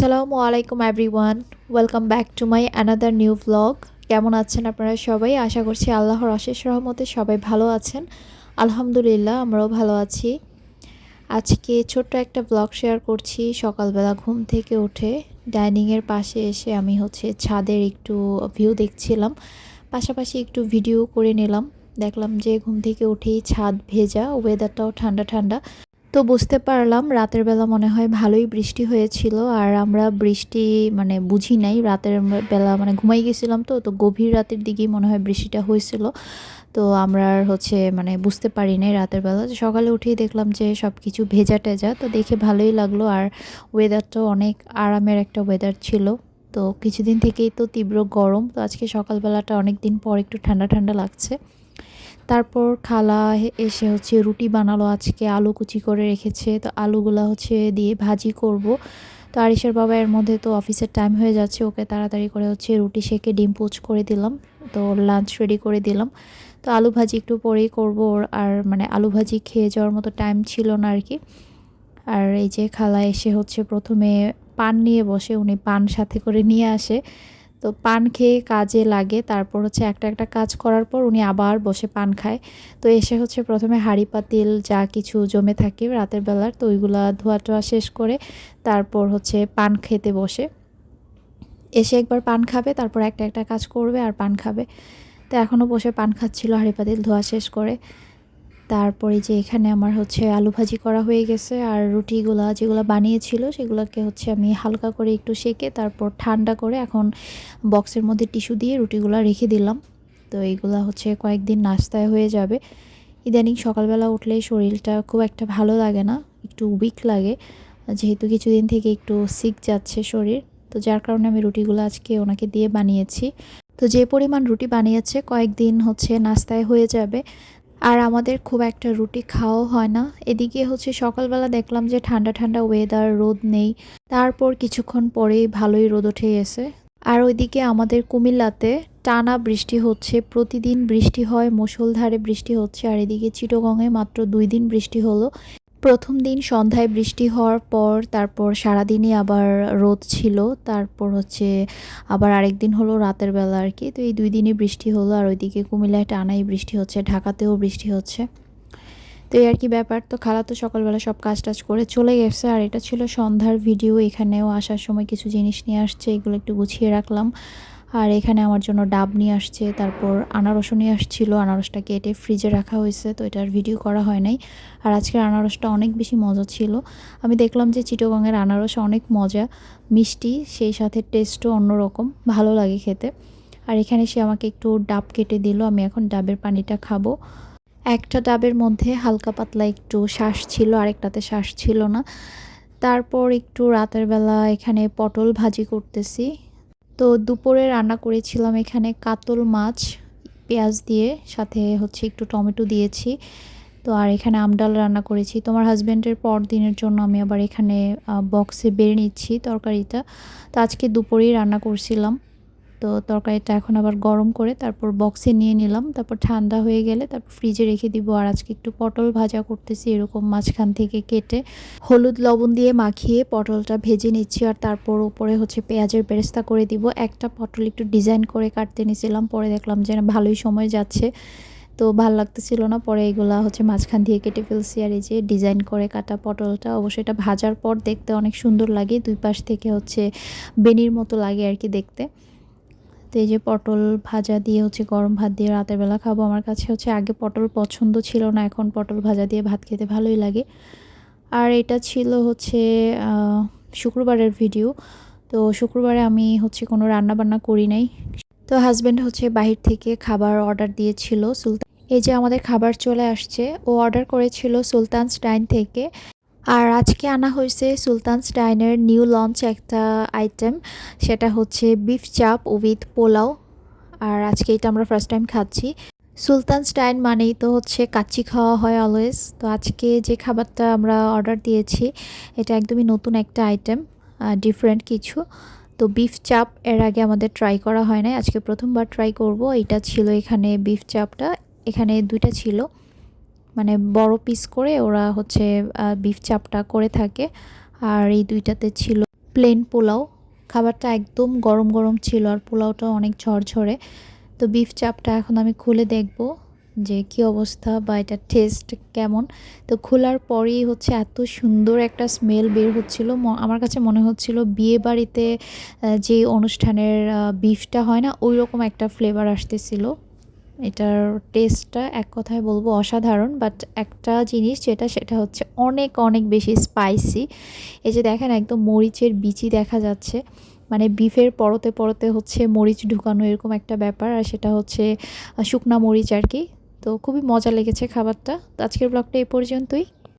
আসসালামু আলাইকুম everyone welcome back to my another new blog কেমন আছেন আপনারা সবাই? আশা করছি আল্লাহর অশেষ রহমতে সবাই ভালো আছেন। আলহামদুলিল্লাহ, আমরাও ভালো আছি। আজকে ছোট্ট একটা ব্লগ শেয়ার করছি। সকালবেলা ঘুম থেকে উঠে ডাইনিংয়ের পাশে এসে আমি হচ্ছে ছাদের একটু ভিউ দেখছিলাম। পাশাপাশি একটু ভিডিও করে নিলাম। দেখলাম যে ঘুম থেকে উঠেই ছাদ ভেজা ওয়েদারটাও ঠান্ডা ঠান্ডা। তো বুঝতে পারলাম, রাতের বেলা মনে হয় ভালোই বৃষ্টি হয়েছিল আর আমরা বৃষ্টি মানে বুঝি নাই। রাতের বেলা মানে ঘুমাই গেছিলাম তো তো গভীর রাতের দিকেই মনে হয় বৃষ্টিটা হয়েছিল। তো আমরা হচ্ছে মানে বুঝতে পারি নাই রাতের বেলা। সকালে উঠেই দেখলাম যে সব কিছু ভেজা টেজা, তো দেখে ভালোই লাগল আর ওয়েদারটাও অনেক আরামের একটা ওয়েদার ছিল। তো কিছুদিন থেকেই তো তীব্র গরম, তো আজকে সকালবেলাটা অনেক দিন পর একটু ঠান্ডা ঠান্ডা লাগছে। তারপর খালা এসে হচ্ছে রুটি বানালো, আজকে আলু কুচি করে রেখেছে। তো আলুগুলা হচ্ছে দিয়ে ভাজি করব। তো আরিসের বাবা এর মধ্যে তো অফিসের টাইম হয়ে যাচ্ছে, ওকে তাড়াতাড়ি করে হচ্ছে রুটি সেকে ডিম পোচ করে দিলাম। তো লাঞ্চ রেডি করে দিলাম। তো আলু ভাজি একটু পরেই করব আর মানে আলু ভাজি খেয়ে যাওয়ার মতো টাইম ছিল না আর কি। আর এই যে খালা এসে হচ্ছে প্রথমে পান নিয়ে বসে, উনি পান সাথে করে নিয়ে আসে। তো পান খেয়ে কাজে লাগে। তারপর হচ্ছে একটা একটা কাজ করার পর উনি আবার বসে পান খায়। তো এসে হচ্ছে প্রথমে হাঁড়ি, পাতিল যা কিছু জমে থাকে রাতের বেলার তো ওইগুলা ধোয়া টোয়া শেষ করে তারপর হচ্ছে পান খেতে বসে। এসে একবার পান খাবে, তারপর একটা একটা কাজ করবে আর পান খাবে। তো এখনও বসে পান খাচ্ছিল, হাঁড়ি, পাতিল ধোয়া শেষ করে। তারপরে যে এখানে আমার হচ্ছে আলু ভাজি করা হয়ে গেছে আর রুটিগুলা যেগুলো বানিয়েছিল সেগুলোকে হচ্ছে আমি হালকা করে একটু সেকে তারপর ঠান্ডা করে এখন বক্সের মধ্যে টিস্যু দিয়ে রুটিগুলো রেখে দিলাম। তো এইগুলো হচ্ছে কয়েকদিন নাস্তায় হয়ে যাবে। ইদানিং সকালবেলা উঠলে শরীরটা খুব একটা ভালো লাগে না, একটু উইক লাগে। যেহেতু কিছুদিন থেকে একটু সিক যাচ্ছে শরীর, তো যার কারণে আমি রুটিগুলো আজকে ওনাকে দিয়ে বানিয়েছি। তো যে পরিমাণ রুটি বানিয়েছে কয়েকদিন হচ্ছে নাস্তায় হয়ে যাবে। আর আমাদের খুব একটা রুটি খাওয়াও হয় না। এদিকে হচ্ছে সকালবেলা দেখলাম যে ঠান্ডা ঠান্ডা ওয়েদার রোদ নেই। তারপর কিছুক্ষণ পরেই ভালোই রোদ উঠে গেছে। আর ওইদিকে আমাদের কুমিল্লাতে টানা বৃষ্টি হচ্ছে, প্রতিদিন বৃষ্টি হয় মুসলধারে বৃষ্টি হচ্ছে, আর এদিকে চিটগঙে মাত্র দুই দিন বৃষ্টি হলো। প্রথম দিন সন্ধ্যায় বৃষ্টি হওয়ার পর, তারপর সারাদিনই আবার রোদ ছিল, তারপর হচ্ছে আবার আরেক দিন হলো রাতের বেলা আর কি। তো এই দুই দিনই বৃষ্টি হলো আর ওইদিকে কুমিল্লায় টানাই বৃষ্টি হচ্ছে, ঢাকাতেও বৃষ্টি হচ্ছে। তো এই আর কি ব্যাপার। তো খালা তো সকালবেলা সব কাজ টাজ করে চলে গেছে আর এটা ছিল সন্ধ্যার ভিডিও। এখানেও আসার সময় কিছু জিনিস নিয়ে আসছে, এগুলো একটু গুছিয়ে রাখলাম। আর এখানে আমার জন্য ডাব নিয়ে আসছে, তারপর আনারসও নিয়ে আসছিল। আনারসটা কেটে ফ্রিজে রাখা হয়েছে, তো এটার ভিডিও করা হয় নাই। আর আজকের আনারসটা অনেক বেশি মজা ছিল। আমি দেখলাম যে চিটোগাঙের আনারস অনেক মজা, মিষ্টি, সেই সাথে টেস্টও অন্যরকম, ভালো লাগে খেতে। আর এখানে সে আমাকে একটু ডাব কেটে দিল, আমি এখন ডাবের পানিটা খাব। একটা ডাবের মধ্যে হালকা পাতলা একটু শ্বাস ছিল, আরেকটাতে শ্বাস ছিল না। তারপর একটু রাতের বেলা এখানে পটল ভাজি করতেছি। তো দুপুরে রান্না করেছিলাম এখানে কাতল মাছ, পেঁয়াজ দিয়ে, সাথে হচ্ছে একটু টমেটো দিয়েছি। তো আর এখানে আমডাল রান্না করেছি। তোমার হাজব্যান্ডের পর দিনের জন্য আমি আবার এখানে বক্সে বেড়ে নিচ্ছি তরকারিটা। তো আজকে দুপুরেই রান্না করছিলাম। তো তরকারিটা এখন আবার গরম করে তারপর বক্সে নিয়ে নিলাম। তারপর ঠান্ডা হয়ে গেলে তারপর ফ্রিজে রেখে দিব। আর আজকে একটু পটল ভাজা করতেছি এরকম মাঝখান থেকে কেটে। হলুদ লবণ দিয়ে মাখিয়ে পটলটা ভেজে নিচ্ছি আর তারপর উপরে হচ্ছে পেঁয়াজের বেরেস্তা করে দিব। একটা পটল একটু ডিজাইন করে কাটতে নিয়েছিলাম পরে দেখলাম যে ভালোই সময় যাচ্ছে। তো ভালো লাগতেছিল না, পরে এগুলা হচ্ছে মাঝখান দিয়ে কেটে ফেলছি। আর এই যে ডিজাইন করে কাটা পটলটা অবশ্যই এটা ভাজার পর দেখতে অনেক সুন্দর লাগে, দুই পাশ থেকে হচ্ছে বেনির মতো লাগে আর কি দেখতে। তো এই যে পটল ভাজা দিয়ে হচ্ছে গরম ভাত দিয়ে রাতের বেলা খাব, আমার কাছে হচ্ছে আগে পটল পছন্দ ছিল না, এখন পটল ভাজা দিয়ে ভাত খেতে ভালোই লাগে। আর এটা ছিল হচ্ছে শুক্রবারের ভিডিও তো শুক্রবারে আমি হচ্ছে কোনো রান্না বান্না করি নাই। তো হাজব্যান্ড হচ্ছে বাহির থেকে খাবার অর্ডার দিয়েছিল সুলতান এই যে আমাদের খাবার চলে আসছে, ও অর্ডার করেছিল সুলতানস ডাইন থেকে। আজকে আনা হয়েছে সুলতানস ডাইনের নিউ লঞ্চ একটা আইটেম। সেটা হচ্ছে বিফ চাপ উইথ পোলাও। আর আজকে এটা আমরা ফার্স্ট টাইম খাচ্ছি। সুলতানস ডাইন মানেই তো হচ্ছে কাচ্চি খাওয়া হয় অলওয়েজ তো আজকে যে খাবারটা আমরা অর্ডার দিয়েছি, এটা একদমই নতুন একটা আইটেম ডিফারেন্ট কিছু। তো বিফ চাপ এর আগে আমাদের ট্রাই করা হয় নাই। আজকে প্রথমবার ট্রাই করব। এটা ছিল এখানে বিফ চাপটা। এখানে দুইটা ছিল। মানে বড় পিস করে ওরা হচ্ছে বিফ চাপটা করে থাকে। আর এই দুইটাতে ছিল প্লেন পোলাও। খাবারটা একদম গরম গরম ছিল আর পোলাওটা অনেক ঝরঝরে। তো বিফ চাপটা এখন আমি খুলে দেখব যে কি অবস্থা বা এটা টেস্ট কেমন। তো খোলার পরেই হচ্ছে এত সুন্দর একটা স্মেল বের হচ্ছিল। আমার কাছে মনে হচ্ছিল বিয়ে বাড়িতে যে অনুষ্ঠানের বিফটা হয় না ওই রকম একটা ফ্লেভার আসতেছিল। এটার টেস্টটা এক কথায় বলব অসাধারণ বাট একটা জিনিস যেটা, সেটা হচ্ছে অনেক অনেক বেশি স্পাইসি এই যে দেখেন একদম মরিচের বিচি দেখা যাচ্ছে মানে বিফের পরতে পরতে হচ্ছে মরিচ ঢুকানো এরকম একটা ব্যাপার, আর সেটা হচ্ছে শুকনা মরিচ আর কি। তো খুবই মজা লেগেছে খাবারটা। আজকের ব্লগটা এই পর্যন্তই।